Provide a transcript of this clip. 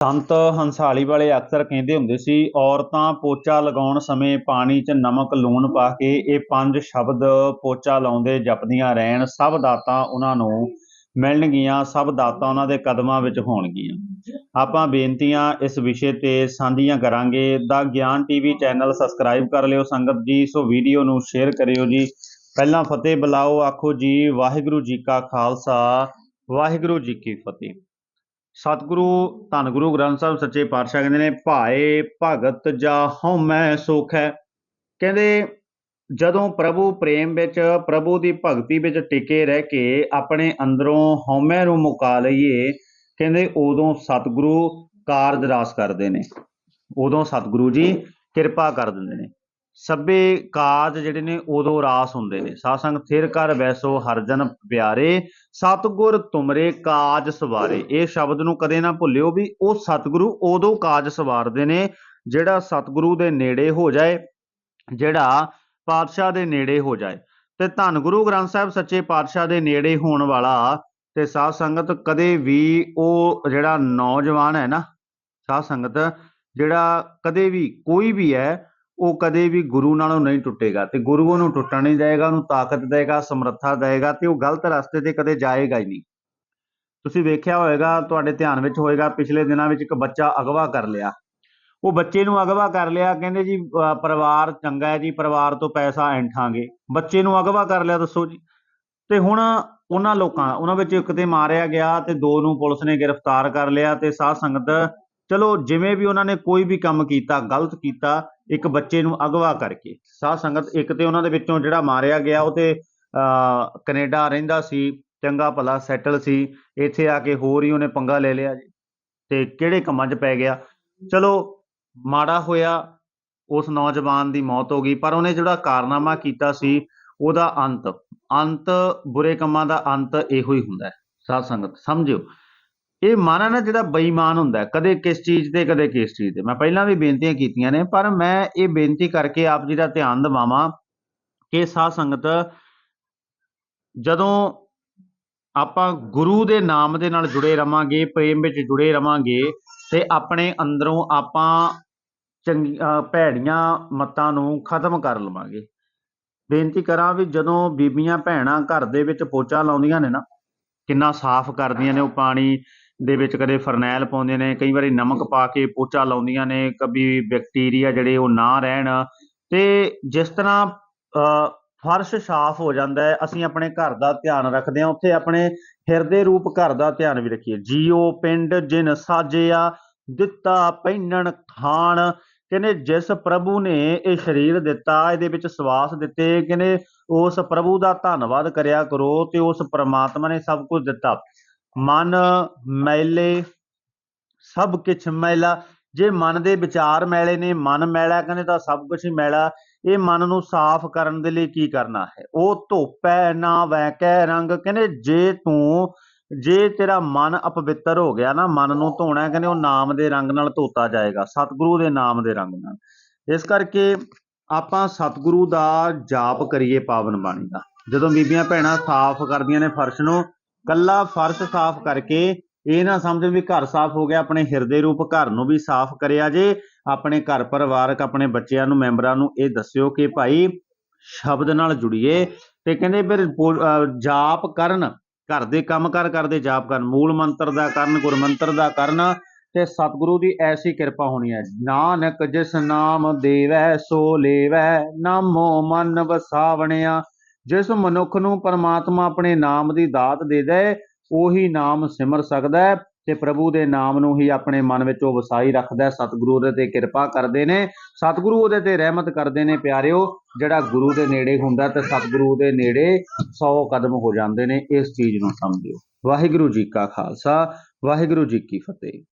ਸੰਤ ਹੰਸਾਲੀ ਵਾਲੇ ਅਕਸਰ ਕਹਿੰਦੇ ਹੁੰਦੇ ਸੀ, ਔਰਤਾਂ ਪੋਚਾ ਲਗਾਉਣ ਸਮੇਂ ਪਾਣੀ 'ਚ ਨਮਕ ਲੂਣ ਪਾ ਕੇ ਇਹ ਪੰਜ ਸ਼ਬਦ ਪੋਚਾ ਲਾਉਂਦੇ ਜਪਦੀਆਂ ਰਹਿਣ, ਸਭ ਦਾਤਾਂ ਉਹਨਾਂ ਨੂੰ ਮਿਲਣਗੀਆਂ, ਸਭ ਦਾਤਾਂ ਉਹਨਾਂ ਦੇ ਕਦਮਾਂ ਵਿੱਚ ਹੋਣਗੀਆਂ। ਆਪਾਂ ਬੇਨਤੀਆਂ ਇਸ ਵਿਸ਼ੇ ਤੇ ਸਾਂਝੀਆਂ ਕਰਾਂਗੇ। ਦਾ ਗਿਆਨ ਟੀਵੀ ਚੈਨਲ ਸਬਸਕ੍ਰਾਈਬ ਕਰ ਲਿਓ ਸੰਗਤ ਜੀ, ਸੋ ਵੀਡੀਓ ਨੂੰ ਸ਼ੇਅਰ ਕਰਿਓ ਜੀ। ਪਹਿਲਾਂ ਫਤਿਹ ਬੁਲਾਓ, ਆਖੋ ਜੀ, ਵਾਹਿਗੁਰੂ ਜੀ ਕਾ ਖਾਲਸਾ, ਵਾਹਿਗੁਰੂ ਜੀ ਕੀ ਫਤਿਹ। ਸਤਿਗੁਰੂ, ਧੰਨ ਗੁਰੂ ਗ੍ਰੰਥ ਸਾਹਿਬ ਸੱਚੇ ਪਾਤਸ਼ਾਹ ਕਹਿੰਦੇ ਨੇ, ਭਾਏ ਭਗਤ ਜਾ ਹਉਮੈ ਸੁਖ। ਹੈ ਕਹਿੰਦੇ, ਜਦੋਂ ਪ੍ਰਭੂ ਪ੍ਰੇਮ ਵਿੱਚ, ਪ੍ਰਭੂ ਦੀ ਭਗਤੀ ਵਿੱਚ ਟਿਕੇ ਰਹਿ ਕੇ ਆਪਣੇ ਅੰਦਰੋਂ ਹਉਮੈ ਨੂੰ ਮੁਕਾ ਲਈਏ, ਕਹਿੰਦੇ, ਉਦੋਂ ਸਤਿਗੁਰੂ ਕਾਰਜ ਰਾਸ ਕਰਦੇ ਨੇ। ਉਦੋਂ ਸਤਿਗੁਰੂ ਜੀ ਕਿਰਪਾ ਕਰ ਦਿੰਦੇ ਨੇ। ਸਭੇ ਕਾਜ ਜਿਹੜੇ ਨੇ ਉਦੋਂ ਰਾਸ ਹੁੰਦੇ ਨੇ। ਸਾਧ ਸੰਗ ਥਿਰ ਕਰ ਵੈਸੋ ਹਰਜਨ ਪਿਆਰੇ, ਸਤਿਗੁਰ ਤੁਮਰੇ ਕਾਜ ਸਵਾਰੇ। ਇਹ ਸ਼ਬਦ ਨੂੰ ਕਦੇ ਨਾ ਭੁੱਲਿਓ ਵੀ ਉਹ ਸਤਿਗੁਰੂ ਉਦੋਂ ਕਾਜ ਸਵਾਰਦੇ ਨੇ ਜਿਹੜਾ ਸਤਿਗੁਰੂ ਦੇ ਨੇੜੇ ਹੋ ਜਾਏ, ਜਿਹੜਾ ਪਾਤਸ਼ਾਹ ਦੇ ਨੇੜੇ ਹੋ ਜਾਏ। ਤੇ ਧੰਨ ਗੁਰੂ ਗ੍ਰੰਥ ਸਾਹਿਬ ਸੱਚੇ ਪਾਤਸ਼ਾਹ ਦੇ ਨੇੜੇ ਹੋਣ ਵਾਲਾ ਤੇ ਸਾਧ ਸੰਗਤ ਕਦੇ ਵੀ ਉਹ ਜਿਹੜਾ ਨੌਜਵਾਨ ਹੈ ਨਾ ਸਾਧ ਸੰਗਤ ਜਿਹੜਾ ਕਦੇ ਵੀ ਕੋਈ ਵੀ ਹੈ ਉਹ ਕਦੇ ਵੀ ਗੁਰੂ ਨਾਲੋਂ ਨਹੀਂ ਟੁੱਟੇਗਾ ਤੇ ਗੁਰੂ ਉਹਨੂੰ ਟੁੱਟਣ ਨਹੀਂ ਦੇਗਾ ਉਹਨੂੰ ਤਾਕਤ ਦੇਵੇਗਾ, ਸਮਰੱਥਾ ਦੇਵੇਗਾ ਤੇ ਉਹ ਗਲਤ ਰਸਤੇ ਤੇ ਕਦੇ ਜਾਏਗਾ ਹੀ ਨਹੀਂ। ਤੁਸੀਂ ਵੇਖਿਆ ਹੋਵੇਗਾ ਤੁਹਾਡੇ ਧਿਆਨ ਵਿੱਚ ਹੋਏਗਾ, ਪਿਛਲੇ ਦਿਨਾਂ ਵਿੱਚ ਇੱਕ ਬੱਚਾ ਅਗਵਾ ਕਰ ਲਿਆ। ਉਹ ਬੱਚੇ ਨੂੰ ਅਗਵਾ ਕਰ ਲਿਆ, ਕਹਿੰਦੇ ਜੀ ਪਰਿਵਾਰ ਚੰਗਾ ਹੈ ਜੀ, ਪਰਿਵਾਰ ਤੋਂ ਪੈਸਾ ਐਂਠਾਂਗੇ। ਬੱਚੇ ਨੂੰ ਅਗਵਾ ਕਰ ਲਿਆ, ਦੱਸੋ ਜੀ। ਤੇ ਹੁਣ ਉਹਨਾਂ ਲੋਕਾਂ, ਉਹਨਾਂ ਵਿੱਚ ਇੱਕ ਤੇ ਮਾਰਿਆ ਗਿਆ ਤੇ ਦੋ ਨੂੰ ਪੁਲਿਸ ਨੇ ਗ੍ਰਿਫਤਾਰ ਕਰ ਲਿਆ ਤੇ ਸਾਧ ਸੰਗਤ ਚਲੋ ਜਿਵੇਂ ਵੀ ਉਹਨਾਂ ਨੇ ਕੋਈ ਵੀ ਕੰਮ ਕੀਤਾ, ਗਲਤ ਕੀਤਾ, ਇੱਕ ਬੱਚੇ ਨੂੰ ਅਗਵਾ ਕਰਕੇ। ਸਾਧ ਸੰਗਤ ਇੱਕ ਤੇ ਉਹਨਾਂ ਦੇ ਵਿੱਚੋਂ ਜਿਹੜਾ ਮਾਰਿਆ ਗਿਆ, ਉਹ ਤੇ, ਅਹ, ਕੈਨੇਡਾ ਰਹਿੰਦਾ ਸੀ, ਚੰਗਾ ਭਲਾ ਸੈਟਲ ਸੀ, ਇੱਥੇ ਆ ਕੇ ਹੋਰ ਹੀ ਉਹਨੇ ਪੰਗਾ ਲੈ ਲਿਆ ਜੀ। ਤੇ ਕਿਹੜੇ ਕੰਮਾਂ 'ਚ ਪੈ ਗਿਆ? ਚਲੋ, ਮਾੜਾ ਹੋਇਆ, ਉਸ ਨੌਜਵਾਨ ਦੀ ਮੌਤ ਹੋ ਗਈ, ਪਰ ਉਹਨੇ ਜਿਹੜਾ ਕਾਰਨਾਮਾ ਕੀਤਾ ਸੀ, ਉਹਦਾ ਅੰਤ। ਅੰਤ, ਬੁਰੇ ਕੰਮਾਂ ਦਾ ਅੰਤ ਇਹੋ ਹੀ ਹੁੰਦਾ ਹੈ। ਸਾਧ ਸੰਗਤ, ਸਮਝਿਓ। ਇਹ ਮਨ ਹੈ ਨਾ ਜਿਹੜਾ ਬੇਈਮਾਨ ਹੁੰਦਾ ਕਦੇ ਕਿਸ ਚੀਜ਼ ਤੇ, ਕਦੇ ਕਿਸ ਚੀਜ਼ ਤੇ। ਮੈਂ ਪਹਿਲਾਂ ਵੀ ਬੇਨਤੀਆਂ ਕੀਤੀਆਂ ਨੇ, ਪਰ ਮੈਂ ਇਹ ਬੇਨਤੀ ਕਰਕੇ ਆਪ ਜੀ ਦਾ ਧਿਆਨ ਦਿਵਾਵਾਂ ਕਿ ਸਾਧ ਸੰਗਤ ਜਦੋਂ ਆਪਾਂ ਗੁਰੂ ਦੇ ਨਾਮ ਦੇ ਨਾਲ ਜੁੜੇ ਰਵਾਂਗੇ, ਪ੍ਰੇਮ ਵਿੱਚ ਜੁੜੇ ਰਵਾਂਗੇ, ਤੇ ਆਪਣੇ ਅੰਦਰੋਂ ਆਪਾਂ ਚੰਗੀ ਭੈੜੀਆਂ ਮੱਤਾਂ ਨੂੰ ਖਤਮ ਕਰ ਲਵਾਂਗੇ। ਬੇਨਤੀ ਕਰਾਂ ਵੀ ਜਦੋਂ ਬੀਬੀਆਂ, ਭੈਣਾਂ ਘਰ ਦੇ ਵਿੱਚ ਪੋਚਾ ਲਾਉਂਦੀਆਂ ਨੇ ਨਾ, ਕਿੰਨਾ ਸਾਫ਼ ਕਰਦੀਆਂ ਨੇ ਉਹ ਪਾਣੀ ਦੇ ਵਿੱਚ ਕਦੇ ਫਰਨੈਲ ਪਾਉਂਦੇ ਨੇ ਕਈ ਵਾਰੀ ਨਮਕ ਪਾ ਕੇ ਪੋਚਾ ਲਾਉਂਦੀਆਂ ਨੇ ਕਦੀ ਬੈਕਟੀਰੀਆ ਜਿਹੜੇ ਉਹ ਨਾ ਰਹਿਣ। ਤੇ ਜਿਸ ਤਰ੍ਹਾਂ ਅ, ਫਰਸ਼ ਸਾਫ਼ ਹੋ ਜਾਂਦਾ ਹੈ ਅਸੀਂ ਆਪਣੇ ਘਰ ਦਾ ਧਿਆਨ ਰੱਖਦੇ ਹਾਂ ਉੱਥੇ ਆਪਣੇ ਹਿਰਦੇ ਰੂਪ ਘਰ ਦਾ ਧਿਆਨ ਵੀ ਰੱਖੀਏ। ਜੀਓ ਪਿੰਡ ਜਿਨ ਸਾਜਿਆ ਦਿੱਤਾ ਪਹਿਨਣ ਖਾਣ ਕਹਿੰਦੇ ਜਿਸ ਪ੍ਰਭੂ ਨੇ ਇਹ ਸਰੀਰ ਦਿੱਤਾ ਇਹਦੇ ਵਿੱਚ ਸਵਾਸ ਦਿੱਤੇ ਕਹਿੰਦੇ ਉਸ ਪ੍ਰਭੂ ਦਾ ਧੰਨਵਾਦ ਕਰਿਆ ਕਰੋ ਤੇ ਉਸ ਪ੍ਰਮਾਤਮਾ ਨੇ ਸਭ ਕੁਝ ਦਿੱਤਾ। ਮਨ, ਮੈਲੇ, ਸਭ ਕੁਛ ਮੈਲਾ। ਜੇ ਮਨ ਦੇ ਵਿਚਾਰ ਮੈਲੇ ਨੇ, ਮਨ ਮੈਲਾ ਕਹਿੰਦੇ ਤਾਂ ਸਭ ਕੁਝ ਹੀ ਮੈਲਾ। ਇਹ ਮਨ ਨੂੰ ਸਾਫ਼ ਕਰਨ ਦੇ ਲਈ ਕੀ ਕਰਨਾ ਹੈ? ਉਹ ਧੋਪੈ ਨਾ ਵੈਕੈ ਰੰਗ। ਕਹਿੰਦੇ ਜੇ ਤੂੰ, ਜੇ ਤੇਰਾ ਮਨ ਅਪਵਿੱਤਰ ਹੋ ਗਿਆ ਨਾ, ਮਨ ਨੂੰ ਧੋਣਾ, ਕਹਿੰਦੇ ਉਹ ਨਾਮ ਦੇ ਰੰਗ ਨਾਲ ਧੋਤਾ ਜਾਏਗਾ, ਸਤਿਗੁਰੂ ਦੇ ਨਾਮ ਦੇ ਰੰਗ ਨਾਲ। ਇਸ ਕਰਕੇ ਆਪਾਂ ਸਤਿਗੁਰੂ ਦਾ ਜਾਪ ਕਰੀਏ ਪਾਵਨ ਬਾਣੀ ਦਾ। ਜਦੋਂ ਬੀਬੀਆਂ ਭੈਣਾਂ ਸਾਫ਼ ਕਰਦੀਆਂ ਨੇ ਫਰਸ਼ ਨੂੰ ਕੱਲਾ ਫਰਸ਼ ਸਾਫ਼ ਕਰਕੇ ਇਹ ਨਾ ਸਮਝੋ ਵੀ ਘਰ ਸਾਫ਼ ਹੋ ਗਿਆ, ਆਪਣੇ ਹਿਰਦੇ ਰੂਪ ਘਰ ਨੂੰ ਵੀ ਸਾਫ਼ ਕਰਿਆ ਜੇ। ਆਪਣੇ ਘਰ ਪਰਿਵਾਰਕ, ਆਪਣੇ ਬੱਚਿਆਂ ਨੂੰ, ਮੈਂਬਰਾਂ ਨੂੰ ਇਹ ਦੱਸਿਓ ਕਿ ਭਾਈ ਸ਼ਬਦ ਨਾਲ ਜੁੜੀਏ ਤੇ ਕਹਿੰਦੇ ਫਿਰ ਜਾਪ ਕਰਨ, ਘਰ ਦੇ ਕੰਮ ਕਰ ਕਰਦੇ, ਜਾਪ ਕਰਨ, ਮੂਲ ਮੰਤਰ ਦਾ ਕਰਨ ਗੁਰਮੰਤਰ ਦਾ ਕਰਨ ਤੇ ਸਤਿਗੁਰੂ ਦੀ ਐਸੀ ਕਿਰਪਾ ਹੋਣੀ ਹੈ। ਨਾਨਕ ਜਿਸ ਨਾਮ ਦੇਵੈ, ਸੋ ਲੇਵੈ। ਨਾਮੋ ਮਨ ਵਸਾਵਣਿਆ। ਜਿਸ ਮਨੁੱਖ ਨੂੰ ਪਰਮਾਤਮਾ ਆਪਣੇ ਨਾਮ ਦੀ ਦਾਤ ਦੇ ਦੇ ਉਹੀ ਨਾਮ ਸਿਮਰ ਸਕਦਾ ਹੈ ਤੇ ਪ੍ਰਭੂ ਦੇ ਨਾਮ ਨੂੰ ਹੀ ਆਪਣੇ ਮਨ ਵਿੱਚ ਉਹ ਵਸਾਈ ਰੱਖਦਾ ਹੈ। ਸਤਿਗੁਰੂ ਉਹਦੇ ਤੇ ਕਿਰਪਾ ਕਰਦੇ ਨੇ। ਸਤਿਗੁਰੂ ਉਹਦੇ ਤੇ ਰਹਿਮਤ ਕਰਦੇ ਨੇ ਪਿਆਰਿਓ, ਜਿਹੜਾ ਗੁਰੂ ਦੇ ਨੇੜੇ ਹੁੰਦਾ ਤੇ ਸਤਿਗੁਰੂ ਦੇ ਨੇੜੇ 100 ਕਦਮ ਹੋ ਜਾਂਦੇ ਨੇ। ਇਸ ਚੀਜ਼ ਨੂੰ ਸਮਝਿਓ। ਵਾਹਿਗੁਰੂ ਜੀ ਕਾ ਖਾਲਸਾ, ਵਾਹਿਗੁਰੂ ਜੀ ਕੀ ਫਤਿਹ।